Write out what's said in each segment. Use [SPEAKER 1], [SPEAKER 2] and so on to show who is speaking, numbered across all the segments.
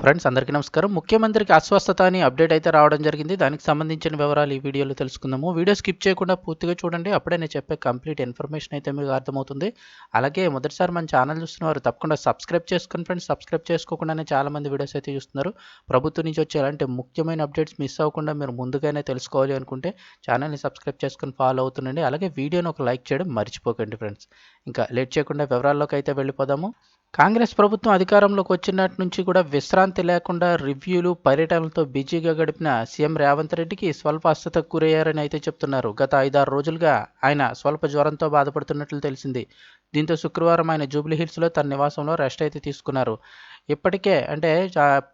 [SPEAKER 1] Friends అందరికీ నమస్కారం. ముఖ్యమంత్రికి అస్వస్థత అని అప్డేట్ అయితే రావడం జరిగింది. దానికి సంబంధించిన వివరాలు ఈ వీడియోలో తెలుసుకుందాము. వీడియో స్కిప్ చేయకుండా పూర్తిగా చూడండి. అప్పుడే నేను చెప్పే కంప్లీట్ ఇన్ఫర్మేషన్ అయితే మీకు అర్థమవుతుంది. అలాగే మొదటిసారి మన ఛానల్ చూస్తున్న వారు తప్పకుండా సబ్స్క్రైబ్ చేసుకుని ఫ్రెండ్స్. సబ్స్క్రైబ్ చేసుకోకుండానే చాలామంది వీడియోస్ అయితే చూస్తున్నారు. ప్రభుత్వం నుంచి వచ్చే అలాంటి ముఖ్యమైన అప్డేట్స్ మిస్ అవ్వకుండా మీరు ముందుగానే తెలుసుకోవాలి అనుకుంటే ఛానల్ని సబ్స్క్రైబ్ చేసుకుని ఫాలో అవుతుండండి. అలాగే వీడియోని ఒక లైక్ చేయడం మర్చిపోకండి ఫ్రెండ్స్. ఇంకా లేట్ చేయకుండా వివరాల్లోకి అయితే వెళ్ళిపోదాము. కాంగ్రెస్ ప్రభుత్వం అధికారంలోకి వచ్చినట్టు నుంచి కూడా విశ్రాంతి లేకుండా రివ్యూలు పర్యటనలతో బిజీగా గడిపిన సీఎం రేవంత్ రెడ్డికి స్వల్ప అస్వస్థతకు గురయ్యారని అయితే చెప్తున్నారు. గత ఐదారు రోజులుగా ఆయన స్వల్ప జ్వరంతో బాధపడుతున్నట్లు తెలిసింది. దీంతో శుక్రవారం ఆయన జూబ్లీ హిల్స్లో తన నివాసంలో రెస్ట్ అయితే తీసుకున్నారు. ఇప్పటికే అంటే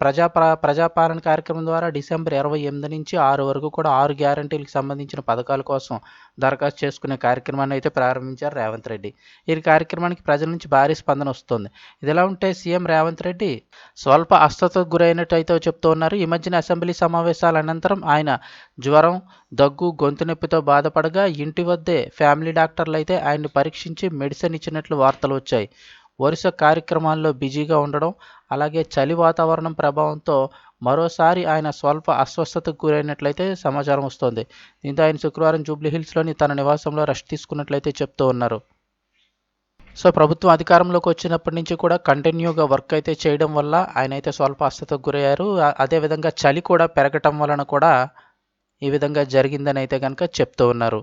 [SPEAKER 1] ప్రజా ప్రజాపాలన కార్యక్రమం ద్వారా డిసెంబర్ ఇరవై ఎనిమిది నుంచి ఆరు వరకు కూడా ఆరు గ్యారంటీలకు సంబంధించిన పథకాల కోసం దరఖాస్తు చేసుకునే కార్యక్రమాన్ని అయితే ప్రారంభించారు రేవంత్ రెడ్డి. ఈ కార్యక్రమానికి ప్రజల నుంచి భారీ స్పందన వస్తుంది. ఇదిలా ఉంటే సీఎం రేవంత్ రెడ్డి స్వల్ప అస్వస్థతకు గురైనట్టు అయితే చెప్తూ ఉన్నారు. ఈ మధ్యన అసెంబ్లీ సమావేశాల అనంతరం ఆయన జ్వరం దగ్గు గొంతు నొప్పితో బాధపడగా ఇంటి వద్దే ఫ్యామిలీ డాక్టర్లు అయితే ఆయన్ని పరీక్షించి మెడిసిన్ ఇచ్చినట్లు వార్తలు వచ్చాయి. వరుస కార్యక్రమాల్లో బిజీగా ఉండడం అలాగే చలి వాతావరణం ప్రభావంతో మరోసారి ఆయన స్వల్ప అస్వస్థతకు గురైనట్లయితే సమాచారం వస్తోంది. దీంతో ఆయన శుక్రవారం జూబ్లీ హిల్స్లోని తన నివాసంలో రెస్ట్ తీసుకున్నట్లయితే చెప్తూ ఉన్నారు. సో ప్రభుత్వం అధికారంలోకి వచ్చినప్పటి నుంచి కూడా కంటిన్యూగా వర్క్ అయితే చేయడం వల్ల ఆయన అయితే స్వల్ప అస్వస్థతకు గురయ్యారు. అదేవిధంగా చలి కూడా పెరగటం వలన కూడా ఈ విధంగా జరిగిందని అయితే కనుక చెప్తూ ఉన్నారు.